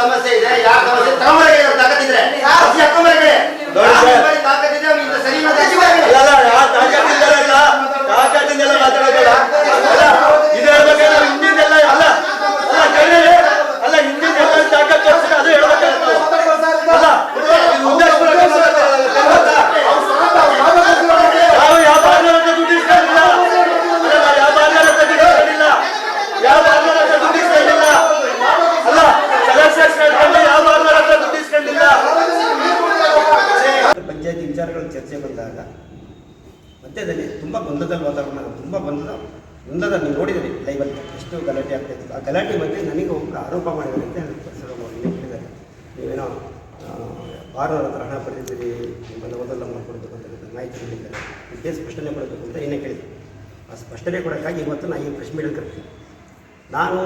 ಸಮಸ್ಯೆ ಇದೆ ಯಾವ ಸಮಸ್ಯೆ ತಗೊಂಬರಗೆ ತಾಕತ್ತಿದ್ರೆ ಹಾಕೊಂಬರಗೆ ನೋಡಿ ಸರ್. ತಾಕತ್ತಿದ್ರೆ ಅವ್ನಿಂದ ಸರಿ ಇರೋದು ಅಜ್ಜಿಬಾಯಿಗೆ. ಅಲ್ಲ ಅಲ್ಲ ಆ ತಾಕತ್ತಿಂದಲ್ಲ ತಾಕತ್ತಿಂದೆಲ್ಲ ಮಾತಾಡೋದಿಲ್ಲ ಅಲ್ಲ ಇದು ಹೇಳ್ಬೇಕಾದ್ರೆ ನಾವು ಹಿಂದಿಂದೆಲ್ಲ ಅಲ್ಲ ಅಲ್ಲ ಕಣ್ಣಲ್ಲಿ ಅಲ್ಲ ಹಿಂದಿಂದೆಲ್ಲ ತಾಕತ್ತು ತೋರಿಸಿದ್ರೆ ಅದು ಹೇಳ್ಬೇಕಾಗುತ್ತೆ ಅಲ್ಲ ಇದು ಉದ್ದೇಶಪೂರ್ವಕ ಮಾತಾಡ್ತಾರಲ್ಲ, ಗೊತ್ತಾ? ನಾವು ಯಾವ ಬಾರ್ನರ್ ಹತ್ರ ದುಡ್ಡು ಇಸ್ಕೊಂಡಿಲ್ಲ ಅಲ್ಲ, ನಾವು ಯಾವ ಬಾರ್ನರ್ ಹತ್ರ ದುಡ್ಡು ಇಸ್ಕೊಂಡಿಲ್ಲ ಯಾವ ಬಾರ್ನರ್ ಹತ್ರ ದುಡ್ಡು ಇಸ್ಕೊಂಡಿಲ್ಲ ಅಲ್ಲ ಸೆಲೆಕ್ಷನ್ಸ್ ಹೇಳ್ಕೊಂಡು ಯಾವ ಬಾರ್ನರ್ ಹತ್ರ ದುಡ್ಡು ಇಸ್ಕೊಂಡಿಲ್ಲ ಪಂಚಾಯತಿ ವಿಚಾರಗಳ ಚರ್ಚೆ ಬಂದಾಗ ಮಧ್ಯದಲ್ಲಿ ತುಂಬ ಬಂಧದಲ್ಲಿ ವಾತಾವರಣ ತುಂಬ ಗೊಂದಲ ಗೊಂದಲ ನೀವು ನೋಡಿದ್ದೀರಿ ಲೈವಲ್ಲಿ ಎಷ್ಟು ಗಲಾಟೆ ಆಗ್ತಾಯಿತ್ತು ಆ ಗಲಾಟೆ ಬಗ್ಗೆ ನನಗೆ ಒಬ್ಬರು ಆರೋಪ ಮಾಡಿದ್ದಾರೆ ಅಂತ ಹೇಳಿ ಪರಶುರಾಮ್ ಅವರು ಇನ್ನೂ ಹೇಳಿದ್ದಾರೆ. ನೀವೇನೋ ಬಾರವರ ಹತ್ರ ಹಣ ಪಡೆದಿದ್ದೀರಿ ನಿಮ್ಮನ್ನು ಮೊದಲ ಮಾಡ್ಕೊಡ್ಬೇಕು ಅಂತ ಹೇಳಿದ್ದಾರೆ, ಮಾಹಿತಿ ನೀಡಿದ್ದಾರೆ. ಇದಕ್ಕೆ ಸ್ಪಷ್ಟನೆ ಕೊಡಬೇಕು ಅಂತ ಏನೇ ಕೇಳಿದ್ರು ಆ ಸ್ಪಷ್ಟನೆ ಕೊಡೋಕ್ಕಾಗಿ ಇವತ್ತು ನಾನು ಈ ಪ್ರಶ್ನೆ ಮೀಡಿಯಲ್ಲಿ ಕರ್ತೀನಿ ನಾನು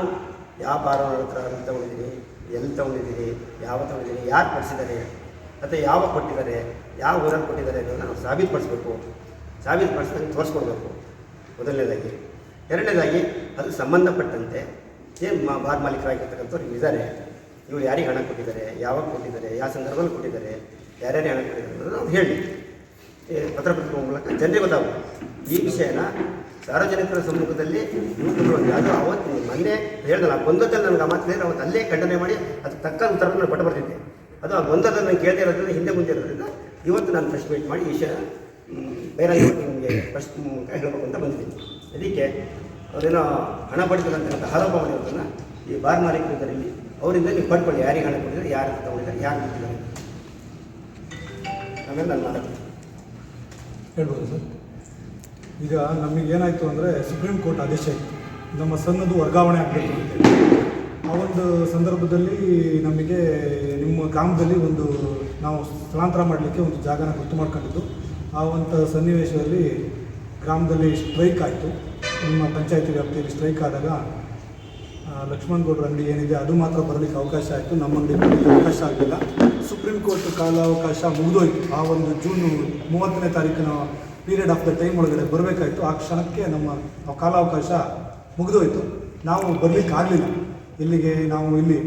ಯಾವ ಬಾರವರ ಹತ್ರ ಹಣ ತೊಗೊಂಡಿದ್ದೀನಿ ಎಲ್ಲಿ ತೊಗೊಂಡಿದ್ದೀನಿ ಯಾವ ತೊಗೊಂಡಿದ್ದೀನಿ ಯಾರು ಪಡಿಸಿದ್ದಾರೆ ಮತ್ತು ಯಾವಾಗ ಕೊಟ್ಟಿದ್ದಾರೆ ಯಾವ ಊರಲ್ಲಿ ಕೊಟ್ಟಿದ್ದಾರೆ ಅನ್ನೋದನ್ನು ನಾವು ಸಾಬೀತುಪಡಿಸ್ಬೇಕು. ಸಾಬೀತುಪಡಿಸಿದಂಗೆ ತೋರಿಸ್ಕೊಡ್ಬೇಕು. ಮೊದಲನೇದಾಗಿ. ಎರಡನೇದಾಗಿ, ಅದು ಸಂಬಂಧಪಟ್ಟಂತೆ ಏನು ಮಾ ಬಾರ್ ಮಾಲೀಕರಾಗಿರ್ತಕ್ಕಂಥವ್ರು ಇದ್ದಾರೆ ಇವ್ರು ಯಾರಿಗೆ ಹಣ ಕೊಟ್ಟಿದ್ದಾರೆ, ಯಾವಾಗ ಕೊಟ್ಟಿದ್ದಾರೆ, ಯಾವ ಸಂದರ್ಭದಲ್ಲಿ ಕೊಟ್ಟಿದ್ದಾರೆ, ಯಾರ್ಯಾರಿಗೆ ಹಣ ಕೊಟ್ಟಿದ್ದಾರೆ ಅನ್ನೋದು ನಾವು ಹೇಳಿ. ಪತ್ರ ಪತ್ರಪತ್ರಿಕೆ ಮೂಲಕ ಜನರಿಗೆ ಗೊತ್ತಾಗಬೇಕು ಈ ವಿಷಯನ ಸಾರ್ವಜನಿಕರ ಸಮ್ಮುಖದಲ್ಲಿ ಯೂಟ್ಯೂಬ್ಗಳು ಅದು ಅವತ್ತು ಮೊನ್ನೆ ಹೇಳ್ದಲ್ಲ ಗೊಂದಲದಲ್ಲಿ ನನಗೆ ಆ ಅವತ್ತು ಅಲ್ಲೇ ಖಂಡನೆ ಮಾಡಿ ಅದಕ್ಕೆ ತಕ್ಕ ಉತ್ತರವನ್ನು ನಾನು ಪಟ್ಟು ಬರ್ತಿದ್ದೆ. ಅದು ಆ ಗೊಂದಲದಲ್ಲಿ ನಾನು ಕೇಳದೇ ಇರೋದ್ರಿಂದ ಹಿಂದೆ ಮುಂದೆ ಇರೋದ್ರಿಂದ ಇವತ್ತು ನಾನು ಪ್ರೆಸ್ ಮೀಟ್ ಮಾಡಿ ಈ ವಿಷಯ ಬಹಿರಂಗವಾಗಿ ನಿಮಗೆ ಫಸ್ಟ್ ಹೇಳಬೇಕು ಅಂತ ಬಂದಿದ್ದೀನಿ ಅದಕ್ಕೆ ಅವರೇನೋ ಹಣ ಅಂತ ಆರೋಪ ಮಾಡಿರೋದನ್ನು ಈ ಬಾರ್ ಮಾಲೀಕರಿದ್ದರಲ್ಲಿ ಅವರಿಂದ ನೀವು ಪಡ್ಕೊಳ್ಳಿ ಯಾರಿಗೆ ಹಣ ಕೊಟ್ಟಿದ್ದಾರೆ, ಯಾರು ತಗೊಂಡಿದ್ದಾರೆ, ಯಾರು ಕೊಟ್ಟಿದ್ದಾರೆ? ಆಮೇಲೆ ನಾನು ಹೇಳ್ಬೋದು ಸರ್. ಈಗ ನಮಗೆ ಏನಾಯಿತು ಅಂದರೆ ಸುಪ್ರೀಂ ಕೋರ್ಟ್ ಆದೇಶ ಇತ್ತು. ನಮ್ಮ ಸನ್ನದು ವರ್ಗಾವಣೆ ಆಗಬೇಕು ಅಂತ ಆ ಒಂದು ಸಂದರ್ಭದಲ್ಲಿ ನಮಗೆ ನಿಮ್ಮ ಗ್ರಾಮದಲ್ಲಿ ಒಂದು ನಾವು ಸ್ಥಳಾಂತರ ಮಾಡಲಿಕ್ಕೆ ಒಂದು ಜಾಗನ ಗೊತ್ತು ಮಾಡ್ಕೊಂಡಿದ್ದು. ಆ ಒಂದು ಸನ್ನಿವೇಶದಲ್ಲಿ ಗ್ರಾಮದಲ್ಲಿ ಸ್ಟ್ರೈಕ್ ಆಯಿತು. ನಿಮ್ಮ ಪಂಚಾಯತಿ ವ್ಯಾಪ್ತಿಯಲ್ಲಿ ಸ್ಟ್ರೈಕ್ ಆದಾಗ ಲಕ್ಷ್ಮಣಗೌಡರ ಲಕ್ಷ್ಮಣ್ ಗೌಡ್ರ ಅಂಗಡಿ ಏನಿದೆ ಅದು ಮಾತ್ರ ಬರಲಿಕ್ಕೆ ಅವಕಾಶ ಆಯಿತು. ನಮ್ಮ ಅಂಗಡಿ ಬರಲಿಕ್ಕೆ ಅವಕಾಶ ಆಗಲಿಲ್ಲ. ಸುಪ್ರೀಂ ಕೋರ್ಟ್ ಕಾಲಾವಕಾಶ ಮುಗಿದೋಯ್ತು. ಆ ಒಂದು ಜೂನ್ ಮೂವತ್ತನೇ ತಾರೀಕಿನ ಪೀರಿಯಡ್ ಆಫ್ ದ ಟೈಮ್ ಒಳಗಡೆ ಬರಬೇಕಾಯಿತು. ಆ ಕ್ಷಣಕ್ಕೆ ನಮ್ಮ ಕಾಲಾವಕಾಶ ಮುಗಿದೋಯ್ತು. ನಾವು ಬರಲಿಕ್ಕೆ ಆಗಲಿಲ್ಲ. ಇಲ್ಲಿಗೆ ನಾವು ಇಲ್ಲಿ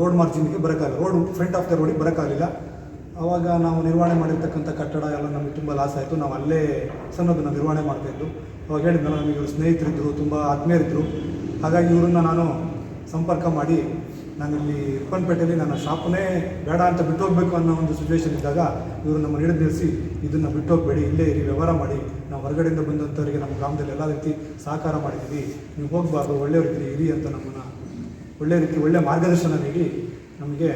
ರೋಡ್ ಮಾರ್ಜಿನ್ಗೆ ಬರೋಕ್ಕಾಗಲ್ಲ. ರೋಡ್ ಫ್ರಂಟ್ ಆಫ್ ದ ರೋಡಿಗೆ ಬರೋಕ್ಕಾಗಲಿಲ್ಲ. ಆವಾಗ ನಾವು ನಿರ್ವಹಣೆ ಮಾಡಿರ್ತಕ್ಕಂಥ ಕಟ್ಟಡ ಎಲ್ಲ ನಮಗೆ ತುಂಬ ಲಾಸ್ ಆಯಿತು. ನಾವು ಅಲ್ಲೇ ಸಣ್ಣದನ್ನು ನಿರ್ವಹಣೆ ಮಾಡ್ತಾಯಿದ್ದು ಅವಾಗ ಹೇಳಿದ್ನಲ್ಲ, ನಮಗೆ ಇವರು ಸ್ನೇಹಿತರಿದ್ದರು ತುಂಬ ಆತ್ಮೀಯರಿದ್ದರು ಹಾಗಾಗಿ ಇವರನ್ನು ನಾನು ಸಂಪರ್ಕ ಮಾಡಿ ನಾನಿಲ್ಲಿ ರಿಪ್ಪನ್ಪೇಟೆಯಲ್ಲಿ ನನ್ನ ಶಾಪನ್ನೇ ಬೇಡ ಅಂತ ಬಿಟ್ಟು ಹೋಗಬೇಕು ಅನ್ನೋ ಒಂದು ಸಿಚುವೇಶನ್ ಇದ್ದಾಗ ಇವರು ನಮ್ಮ ಹಿಡಿದು ನಿಲ್ಲಿಸಿ, ಇದನ್ನು ಬಿಟ್ಟು ಹೋಗಬೇಡಿ, ಇಲ್ಲೇ ಇರಿ, ವ್ಯವಹಾರ ಮಾಡಿ. ನಾವು ಹೊರಗಡೆಯಿಂದ ಬಂದಂಥವರಿಗೆ ನಮ್ಮ ಗ್ರಾಮದಲ್ಲಿ ಎಲ್ಲ ರೀತಿ ಸಹಕಾರ ಮಾಡಿದ್ದೀವಿ. ನೀವು ಹೋಗಬಾರ್ದು, ಒಳ್ಳೆಯವರಿದ್ದೀರಿ, ಇರಿ ಅಂತ ನಮ್ಮನ್ನು ಒಳ್ಳೆಯ ರೀತಿ ಒಳ್ಳೆಯ ಮಾರ್ಗದರ್ಶನ ನೀಡಿ ನಮಗೆ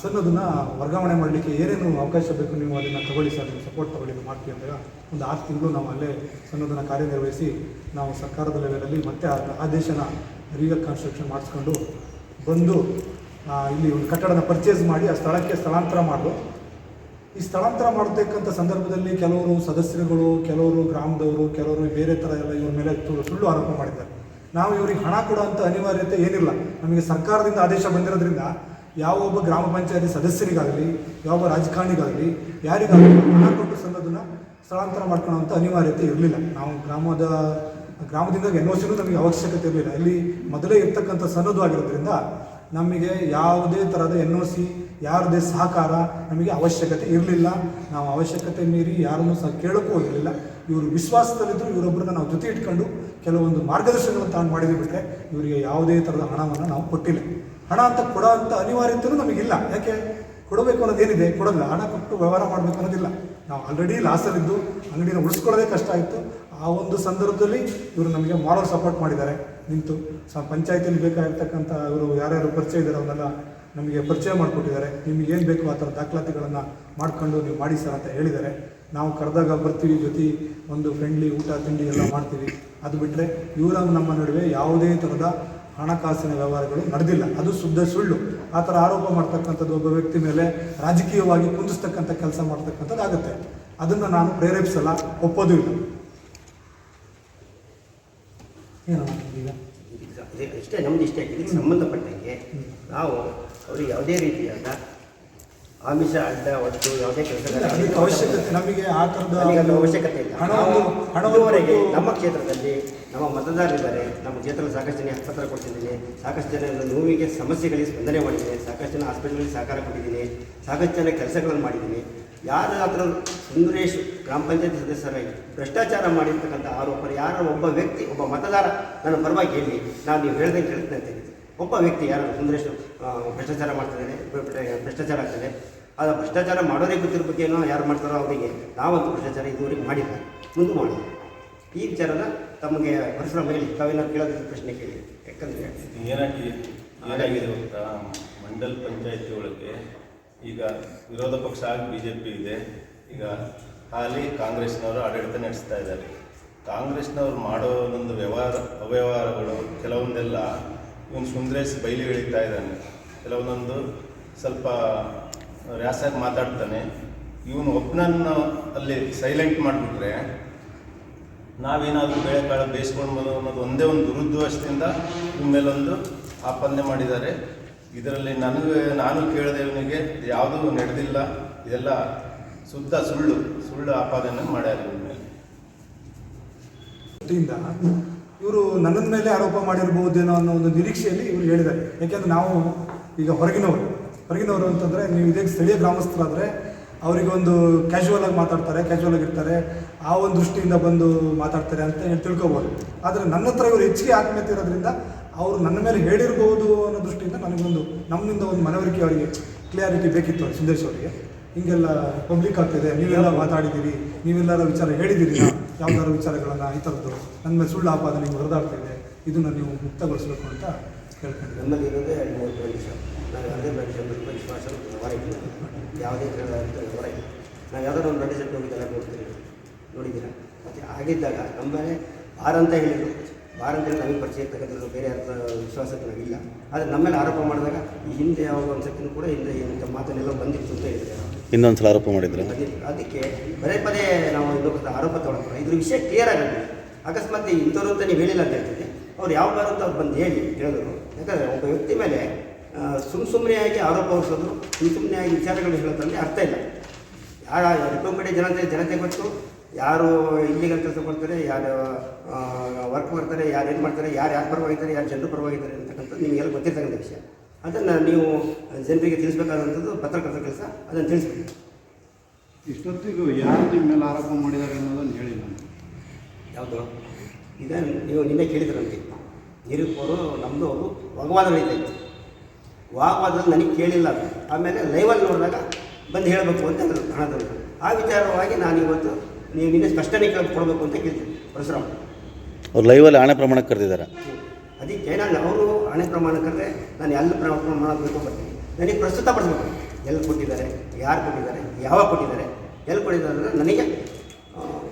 ಸನ್ನದನ್ನು ವರ್ಗಾವಣೆ ಮಾಡಲಿಕ್ಕೆ ಏನೇನು ಅವಕಾಶ ಬೇಕು ನೀವು ಅದನ್ನು ತಗೊಳ್ಳಿ ಸರ್ ನೀವು ಸಪೋರ್ಟ್ ತಗೊಳ್ಳಿ ಮಾಡ್ತೀವಿ ಅಂದಾಗ ಒಂದು ಆರು ತಿಂಗಳು ನಾವು ಅಲ್ಲೇ ಸನ್ನದನ್ನು ಕಾರ್ಯನಿರ್ವಹಿಸಿ ನಾವು ಸರ್ಕಾರದ ಲೆವೆಲಲ್ಲಿ ಮತ್ತೆ ಆ ಆದೇಶನ ರೀಗಲ್ ಕನ್ಸ್ಟ್ರಕ್ಷನ್ ಮಾಡಿಸ್ಕೊಂಡು ಬಂದು ಇಲ್ಲಿ ಒಂದು ಕಟ್ಟಡನ ಪರ್ಚೇಸ್ ಮಾಡಿ ಆ ಸ್ಥಳಕ್ಕೆ ಸ್ಥಳಾಂತರ ಮಾಡು ಈ ಸ್ಥಳಾಂತರ ಮಾಡತಕ್ಕಂಥ ಸಂದರ್ಭದಲ್ಲಿ ಕೆಲವರು ಸದಸ್ಯರುಗಳು, ಕೆಲವರು ಗ್ರಾಮದವರು, ಕೆಲವರು ಬೇರೆ ಥರ ಎಲ್ಲ ಇವ್ರ ಮೇಲೆ ಸುಳ್ಳು ಆರೋಪ ಮಾಡಿದ್ದಾರೆ. ನಾವು ಇವ್ರಿಗೆ ಹಣ ಕೊಡುವಂಥ ಅನಿವಾರ್ಯತೆ ಏನಿಲ್ಲ. ನಮಗೆ ಸರ್ಕಾರದಿಂದ ಆದೇಶ ಬಂದಿರೋದ್ರಿಂದ ಯಾವ ಒಬ್ಬ ಗ್ರಾಮ ಪಂಚಾಯತಿ ಸದಸ್ಯರಿಗಾಗಲಿ, ಯಾವ ರಾಜಕಾರಣಿಗಾಗಲಿ, ಯಾರಿಗಾಗಲಿ ಕೊಟ್ಟು ಸಂಘದನ್ನ ಸ್ಥಳಾಂತರ ಮಾಡ್ಕೊಳ್ಳೋವಂಥ ಅನಿವಾರ್ಯತೆ ಇರಲಿಲ್ಲ. ನಾವು ಗ್ರಾಮದ ಗ್ರಾಮದಿಂದ ಎನ್ ಒ ನಮಗೆ ಅವಶ್ಯಕತೆ ಇರಲಿಲ್ಲ. ಇಲ್ಲಿ ಮೊದಲೇ ಇರ್ತಕ್ಕಂಥ ಸನ್ನದು ಆಗಿರೋದ್ರಿಂದ ನಮಗೆ ಯಾವುದೇ ಥರದ ಎನ್ ಒ ಸಿ ಯಾರದೇ ಸಹಕಾರ ನಮಗೆ ಅವಶ್ಯಕತೆ ಇರಲಿಲ್ಲ. ನಾವು ಅವಶ್ಯಕತೆ ಮೀರಿ ಯಾರನ್ನು ಸಹ ಕೇಳೋಕ್ಕೂ ಹೋಗಿರಲಿಲ್ಲ. ಇವರು ವಿಶ್ವಾಸದಲ್ಲಿದ್ದರು ಇವರೊಬ್ಬರನ್ನ ನಾವು ಜೊತೆ ಇಟ್ಕೊಂಡು ಕೆಲವೊಂದು ಮಾರ್ಗದರ್ಶನಗಳನ್ನು ತಾನು ಮಾಡಿದ್ವಿ ಬಿಟ್ಟರೆ ಇವರಿಗೆ ಯಾವುದೇ ಥರದ ಹಣವನ್ನು ನಾವು ಕೊಟ್ಟಿಲ್ಲ. ಹಣ ಅಂತ ಕೊಡೋ ಅಂಥ ಅನಿವಾರ್ಯತೆಯೂ ನಮಗಿಲ್ಲ. ಯಾಕೆ? ಕೊಡಬೇಕು ಅನ್ನೋದೇನಿದೆ ಕೊಡೋಲ್ಲ. ಹಣ ಕೊಟ್ಟು ವ್ಯವಹಾರ ಮಾಡಬೇಕು ಅನ್ನೋದಿಲ್ಲ. ನಾವು ಆಲ್ರೆಡಿ ಲಾಸಲ್ಲಿದ್ದು ಅಂಗಡಿನ ಉಳಿಸ್ಕೊಳ್ಳೋದೇ ಕಷ್ಟ ಆಯಿತು. ಆ ಒಂದು ಸಂದರ್ಭದಲ್ಲಿ ಇವರು ನಮಗೆ ಮಾರಲ್ ಸಪೋರ್ಟ್ ಮಾಡಿದ್ದಾರೆ. ನಿಂತು ಸ ಪಂಚಾಯತಿಯಲ್ಲಿ ಬೇಕಾಗಿರ್ತಕ್ಕಂಥ ಇವರು ಯಾರ್ಯಾರು ಪರಿಚಯ ಇದ್ದಾರೆ ಅವನ್ನೆಲ್ಲ ನಮಗೆ ಪರಿಚಯ ಮಾಡಿಕೊಟ್ಟಿದ್ದಾರೆ. ನಿಮಗೆ ಏನು ಬೇಕು ಆ ಥರ ದಾಖಲಾತಿಗಳನ್ನು ಮಾಡ್ಕೊಂಡು ನೀವು ಮಾಡಿ ಸರ್ ಅಂತ ಹೇಳಿದ್ದಾರೆ. ನಾವು ಕರೆದಾಗ ಬರ್ತೀವಿ ಜೊತೆ ಒಂದು ಫ್ರೆಂಡ್ಲಿ ಊಟ ತಿಂಡಿ ಎಲ್ಲ ಮಾಡ್ತೀವಿ. ಅದು ಬಿಟ್ಟರೆ ಇವರ ನಮ್ಮ ನಡುವೆ ಯಾವುದೇ ಥರದ ಹಣಕಾಸಿನ ವ್ಯವಹಾರಗಳು ನಡೆದಿಲ್ಲ. ಅದು ಶುದ್ಧ ಸುಳ್ಳು. ಆ ಥರ ಆರೋಪ ಮಾಡ್ತಕ್ಕಂಥದ್ದು ಒಬ್ಬ ವ್ಯಕ್ತಿ ಮೇಲೆ ರಾಜಕೀಯವಾಗಿ ಕುಂದಿಸ್ತಕ್ಕಂಥ ಕೆಲಸ ಮಾಡ್ತಕ್ಕಂಥದ್ದು ಆಗುತ್ತೆ. ಅದನ್ನು ನಾನು ಪ್ರೇರೇಪಿಸಲ್ಲ ಒಪ್ಪೋದು ಇಲ್ಲ. ಏನು ಈಗ? ಇಷ್ಟೇ ನಮ್ದು ಇಷ್ಟೇ. ಇದಕ್ಕೆ ಸಂಬಂಧಪಟ್ಟಂಗೆ ನಾವು ಅವ್ರಿಗೆ ಯಾವುದೇ ರೀತಿಯಾದ ಆಮಿಷ ಅಡ್ಡ ಒಟ್ಟು ಯಾವುದೇ ಕೆಲಸ ಅವಶ್ಯಕತೆ ನಮಗೆ ಆ ಥರದ ಅವಶ್ಯಕತೆ ಇಲ್ಲ. ಹಣವನ್ನು ನಮ್ಮ ಕ್ಷೇತ್ರದಲ್ಲಿ ನಮ್ಮ ಮತದಾರರಿದ್ದಾರೆ ನಮ್ಮ ಕ್ಷೇತ್ರದಲ್ಲಿ ಸಾಕಷ್ಟು ಜನ ಆಸ್ಪತ್ರೆ ಕೊಡ್ತಿದ್ದೀನಿ ಸಾಕಷ್ಟು ಜನ ನೋವಿಗೆ ಸಮಸ್ಯೆಗಳಿಗೆ ಸ್ಪಂದನೆ ಮಾಡಿದ್ದೀನಿ ಸಾಕಷ್ಟು ಜನ ಆಸ್ಪತ್ರೆಗಳಿಗೆ ಸಹಕಾರ ಕೊಟ್ಟಿದ್ದೀನಿ ಸಾಕಷ್ಟು ಜನ ಕೆಲಸಗಳನ್ನು ಮಾಡಿದ್ದೀನಿ. ಯಾರಾದರೂ ಸುಂದರೇಶ್ ಗ್ರಾಮ ಪಂಚಾಯತ್ ಸದಸ್ಯರಾಗಿ ಭ್ರಷ್ಟಾಚಾರ ಮಾಡಿರ್ತಕ್ಕಂಥ ಆರೋಪ ಯಾರ ಒಬ್ಬ ವ್ಯಕ್ತಿ ಒಬ್ಬ ಮತದಾರ ನನ್ನ ಪರವಾಗಿ ಹೇಳಿ ನಾನು ನೀವು ಹೇಳ್ದಂಗೆ ಹೇಳಿದ್ದೆ ಒಬ್ಬ ವ್ಯಕ್ತಿ ಯಾರು? ಸುಂದರೇಶ್ ಭ್ರಷ್ಟಾಚಾರ ಮಾಡ್ತಿದ್ದಾನೆ ಭ್ರ- ಭ್ರಷ್ಟಾಚಾರ ಆಗ್ತದೆ ಆ ಭ್ರಷ್ಟಾಚಾರ ಮಾಡೋರಿಗೆ ಗೊತ್ತಿರೋ ಬಗ್ಗೆ ಏನೋ ಯಾರು ಮಾಡ್ತಾರೋ ಅವರಿಗೆ ನಾವಂತೂ ಭ್ರಷ್ಟಾಚಾರ ಇದುವರೆಗೆ ಮಾಡಿಲ್ಲ. ಮುಂದೆ ಮಾಡಿ ಈ ವಿಚಾರನ ತಮಗೆ ಪರಿಸರ ಮೇಲೆ ತಾವೇನಾದ್ರು ಕೇಳೋದಿದ್ದ ಪ್ರಶ್ನೆ ಕೇಳಿ. ಯಾಕಂದರೆ ಏನಾಗಿದೆ? ಏನಾಗಿದೆ ಗೊತ್ತಾ ಮಂಡಲ್ ಪಂಚಾಯತಿ ಒಳಗೆ ಈಗ ವಿರೋಧ ಪಕ್ಷ ಆಗಿ ಬಿ ಜೆ ಪಿ ಇದೆ. ಈಗ ಹಾಲಿ ಕಾಂಗ್ರೆಸ್ನವರು ಆಡಳಿತ ನಡೆಸ್ತಾ ಇದ್ದಾರೆ. ಕಾಂಗ್ರೆಸ್ನವ್ರು ಮಾಡೋ ಒಂದು ವ್ಯವಹಾರ ಅವ್ಯವಹಾರಗಳು ಕೆಲವೊಂದೆಲ್ಲ ಇವನು ಸುಂದರೇಶ್ ಬೈಲಿ ಎಳಿತಾ ಇದ್ದಾನೆ. ಕೆಲವೊಂದೊಂದು ಸ್ವಲ್ಪ ರ್ಯಾಸಾಗಿ ಮಾತಾಡ್ತಾನೆ. ಇವನು ಒಬ್ಬನನ್ನು ಅಲ್ಲಿ ಸೈಲೆಂಟ್ ಮಾಡಿಬಿಟ್ರೆ ನಾವೇನಾದರೂ ಬೇಳೆಕಾಳು ಬೇಯಿಸ್ಕೊಳ್ಬೋದು ಅನ್ನೋದು ಒಂದೇ ಒಂದು ದುರುದ್ದೇಶದಿಂದ ಇವ್ ಮೇಲೊಂದು ಆಪಾದನೆ ಮಾಡಿದ್ದಾರೆ. ಇದರಲ್ಲಿ ನನಗೆ, ನಾನು ಕೇಳಿದೆ ಇವನಿಗೆ ಯಾವುದೂ ನಡೆದಿಲ್ಲ. ಇದೆಲ್ಲ ಸುದ್ದ ಸುಳ್ಳು ಸುಳ್ಳು ಆಪಾದನೆ ಮಾಡ್ಯಾರ ಇವನ ಮೇಲೆ. ಇವರು ನನ್ನ ಮೇಲೆ ಆರೋಪ ಮಾಡಿರ್ಬೋದೇನೋ ಅನ್ನೋ ಒಂದು ನಿರೀಕ್ಷೆಯಲ್ಲಿ ಇವರು ಹೇಳಿದ್ದಾರೆ. ಯಾಕೆಂದ್ರೆ ನಾವು ಈಗ ಹೊರಗಿನವರು. ಹೊರಗಿನವರು ಅಂತಂದರೆ ನೀವು ಇದೇ ಸ್ಥಳೀಯ ಗ್ರಾಮಸ್ಥರಾದರೆ ಅವರಿಗೆ ಒಂದು ಕ್ಯಾಶುವಲ್ ಆಗಿ ಮಾತಾಡ್ತಾರೆ ಕ್ಯಾಶುವಲ್ ಆಗಿ ಇರ್ತಾರೆ. ಆ ಒಂದು ದೃಷ್ಟಿಯಿಂದ ಬಂದು ಮಾತಾಡ್ತಾರೆ ಅಂತ ಹೇಳಿ ತಿಳ್ಕೊಬೋದು. ಆದರೆ ನನ್ನ ಹತ್ರ ಇವರು ಹೆಚ್ಚಿಗೆ ಆತ್ಮೀಯತೆ ಇರೋದ್ರಿಂದ ಅವರು ನನ್ನ ಮೇಲೆ ಹೇಳಿರ್ಬೋದು ಅನ್ನೋ ದೃಷ್ಟಿಯಿಂದ ನನಗೊಂದು, ನಮ್ಮಿಂದ ಒಂದು ಮನವರಿಕೆ ಅವರಿಗೆ ಕ್ಲಿಯಾರಿಟಿ ಬೇಕಿತ್ತು ಸುಂದರೇಶ್ ಅವರಿಗೆ. ಹಿಂಗೆಲ್ಲ ಪಬ್ಲಿಕ್ ಆಗ್ತಿದೆ, ನೀವೆಲ್ಲ ಮಾತಾಡಿದ್ದೀರಿ, ನೀವೆಲ್ಲರ ವಿಚಾರ ಹೇಳಿದ್ದೀರಿ. ಯಾವ್ದಾದ್ರು ವಿಚಾರಗಳನ್ನು ಈ ಥರದ್ದು ನನ್ನ ಮೇಲೆ ಸುಳ್ಳು ಆಪಾದನೆ ಹೊರದಾಡ್ತಿದೆ ಇದನ್ನು ನೀವು ಮುಕ್ತಗೊಳಿಸಬೇಕು ಅಂತ ಕೇಳ್ಕೊಂಡ್ರೆ ನಮ್ಮಲ್ಲಿ ಇರೋದೇ ಮೂವತ್ತು ನಿಮಿಷ ನಾವು ಯಾವುದೇ ಬ್ಯಾಂಕ್ ರೂಪಾಯಿ ವಿಶ್ವಾಸ ಹೊರಗಿಲ್ಲ ಯಾವುದೇ ಇಲ್ಲ ನಾವು ಯಾವ್ದಾದ್ರು ಒಂದು ರೆಡಿ ಸೆಟ್ ಹೋಗಿದ್ದೆಲ್ಲ ನೋಡ್ತೀರಿ ನೋಡಿದ್ದೀರಾ? ಮತ್ತು ಆಗಿದ್ದಾಗ ನಮ್ಮನೆ ಆರಂತ ಹೇಳಿದ್ರು. ಹೇಳಿ ನಮಗೆ ಪರಿಚಯ ಇರ್ತಕ್ಕಂಥದ್ದು ಬೇರೆ ಅರ್ಥ ವಿಶ್ವಾಸಕ್ಕೆ ನಾವಿಲ್ಲ ಆದರೆ ನಮ್ಮ ಮೇಲೆ ಆರೋಪ ಮಾಡಿದಾಗ ಈ ಹಿಂದೆ ಯಾವಾಗ ಒಂದು ಸತ್ತಿನೂ ಕೂಡ ಹಿಂದೆ ಇಂಥ ಮಾತನ್ನೆಲ್ಲ ಬಂದಿತ್ತು ಅಂತ ಹೇಳಿದ್ರೆ ಇನ್ನೊಂದ್ಸಲ ಆರೋಪ ಮಾಡಿದ್ರು? ಅದಿ- ಅದಕ್ಕೆ ಪದೇ ಪದೇ ನಾವು ಇನ್ನೊಬ್ಬರ ಆರೋಪ ತೊಗೊಳ್ತಾರೆ ಇದ್ರ ವಿಷಯ ಕ್ಲಿಯರ್ ಆಗುತ್ತೆ ಅಕಸ್ಮಾತ್ ಇಂಥವ್ರು ಅಂತ ನೀವು ಹೇಳಿಲ್ಲ ಅಂತ ಹೇಳ್ತೀನಿ ಅವ್ರು ಯಾವ ಬಾರು ಅಂತ ಅವ್ರು ಬಂದು ಹೇಳಿ ಹೇಳಿದ್ರು ಯಾಕಂದರೆ ಒಬ್ಬ ವ್ಯಕ್ತಿ ಮೇಲೆ ಸುಮ್ಮ ಸುಮ್ಮನೆ ಆಗಿ ಆರೋಪ ಹೊರಿಸೋದು ಸುಮ್ಮ ಸುಮ್ಮನೆ ಆಗಿ ವಿಚಾರಗಳು ಹೇಳೋದ್ರಲ್ಲಿ ಅರ್ಥ ಇಲ್ಲ. ಯಾರ ಕಡೆ ಜನತೆ ಜನತೆ ಗೊತ್ತು ಯಾರು ಇಲ್ಲಿಗೆ ಕೆಲಸ ಕೊಡ್ತಾರೆ ಯಾರು ವರ್ಕ್ ಮಾಡ್ತಾರೆ ಯಾರು ಏನು ಮಾಡ್ತಾರೆ ಯಾರು ಯಾರು ಪರವಾಗಿದ್ದಾರೆ ಯಾರು ಜನರು ಪರವಾಗಿದ್ದಾರೆ ಅಂತಕ್ಕಂಥದ್ದು ನಿಮಗೆಲ್ಲ ಗೊತ್ತಿರ್ತಕ್ಕಂಥ ವಿಷಯ. ಅದನ್ನು ನೀವು ಜನರಿಗೆ ತಿಳಿಸ್ಬೇಕಾದಂಥದ್ದು ಪತ್ರಕರ್ತರ ಕೆಲಸ ಅದನ್ನು ತಿಳಿಸ್ಬೇಕು ಇಷ್ಟೊತ್ತಿಗೂ ಯಾರು ನಿಮ್ಮ ಮೇಲೆ ಆರೋಪ ಮಾಡಿದ್ದಾರೆ ಅನ್ನೋದನ್ನು ಹೇಳಿ ನಾನು. ಯಾವುದು? ಈಗ ನೀವು ನಿನ್ನೆ ಕೇಳಿದ್ರಂತೆ ನಿರೂಪರು ನಮ್ಮದು ಅವರು ವಾಗ್ವಾದ ನಡೀತಾ ಇತ್ತು. ವಾಗ್ವಾದದಲ್ಲಿ ನನಗೆ ಕೇಳಿಲ್ಲ ಆಮೇಲೆ ಲೈವಲ್ಲಿ ನೋಡಿದಾಗ ಬಂದು ಹೇಳಬೇಕು ಅಂತ ಹಣದ ಹಣದಲ್ಲಿ ಆ ವಿಚಾರವಾಗಿ ನಾನು ಇವತ್ತು ನೀವು ಇನ್ನೂ ಸ್ಪಷ್ಟನೆ ಕೇಳಿ ಕೊಡಬೇಕು ಅಂತ ಕೇಳ್ತೀನಿ. ಪರಶುರಾಮ್. ಅವ್ರು ಲೈವಲ್ಲಿ ಆಣೆ ಪ್ರಮಾಣಕ್ಕೆ ಕರೆದಿದ್ದಾರೆ. ಅದಕ್ಕೆ ನಾನು ಅವರು ಆಣೆ ಪ್ರಮಾಣ ಕರೆದ್ರೆ ನಾನು ಎಲ್ಲ ಪ್ರ- ಪ್ರಮಾಣ ಬರ್ತೀನಿ. ನನಗೆ ಪ್ರಸ್ತುತ ಪಡಿಸ್ಬೇಕು. ಎಲ್ಲಿ ಕೊಟ್ಟಿದ್ದಾರೆ ಯಾರು ಕೊಟ್ಟಿದ್ದಾರೆ ಯಾವಾಗ ಕೊಟ್ಟಿದ್ದಾರೆ ಎಲ್ಲಿ ಕೊಟ್ಟಿದ್ದಾರೆ ಅಂದರೆ ನನಗೆ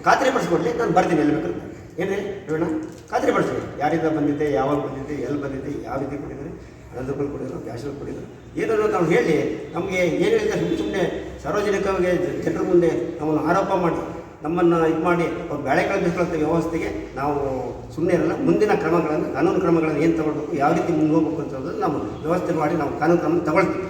ಖಾತ್ರಿ ಪಡಿಸ್ಕೊಡ್ಲಿ ನಾನು ಬರ್ತೀನಿ ಎಲ್ಲಿ ಬೇಕಂತ ಏನೇ ಹೇಳೋಣ ಖಾತ್ರಿ ಪಡಿಸ್ತೀನಿ ಯಾರಿಂದ ಬಂದಿದ್ದೆ ಯಾವಾಗ ಬಂದಿದ್ದೆ ಎಲ್ಲಿ ಬಂದಿದ್ದೆ ಯಾವ ರೀತಿ ಕೊಟ್ಟಿದ್ದಾರೆ ರೂಪಾಯಿ ಕೊಟ್ಟಿದ್ರು ಕ್ಯಾಶಲ್ಲಿ ಕೊಟ್ಟಿದ್ರು ಏನೋ ನಾವು ಹೇಳಿ ನಮಗೆ ಏನು ಹೇಳಿದ್ರೆ ಸುಮ್ಮನೆ ಸುಮ್ಮನೆ ಸಾರ್ವಜನಿಕವಾಗಿ ಜನರ ಮುಂದೆ ನಮ್ಮನ್ನು ಆರೋಪ ಮಾಡಿ ನಮ್ಮನ್ನು ಇದು ಮಾಡಿ ಅವ್ರು ಬೆಳೆಗಳು ಬಿಸ್ಕೊಳ್ಳೋ ವ್ಯವಸ್ಥೆಗೆ ನಾವು ಸುಮ್ಮನೆ ಇರಲ್ಲ, ಮುಂದಿನ ಕ್ರಮಗಳನ್ನು, ಕಾನೂನು ಕ್ರಮಗಳನ್ನು ಏನು ತಗೊಳ್ಬೇಕು, ಯಾವ ರೀತಿ ಮುಂದೆ ಹೋಗ್ಬೇಕು ಅಂತ ನಾವು ವ್ಯವಸ್ಥೆ ಮಾಡಿ ನಾವು ಕಾನೂನು ಕ್ರಮ ತಗೊಳ್ತೀವಿ.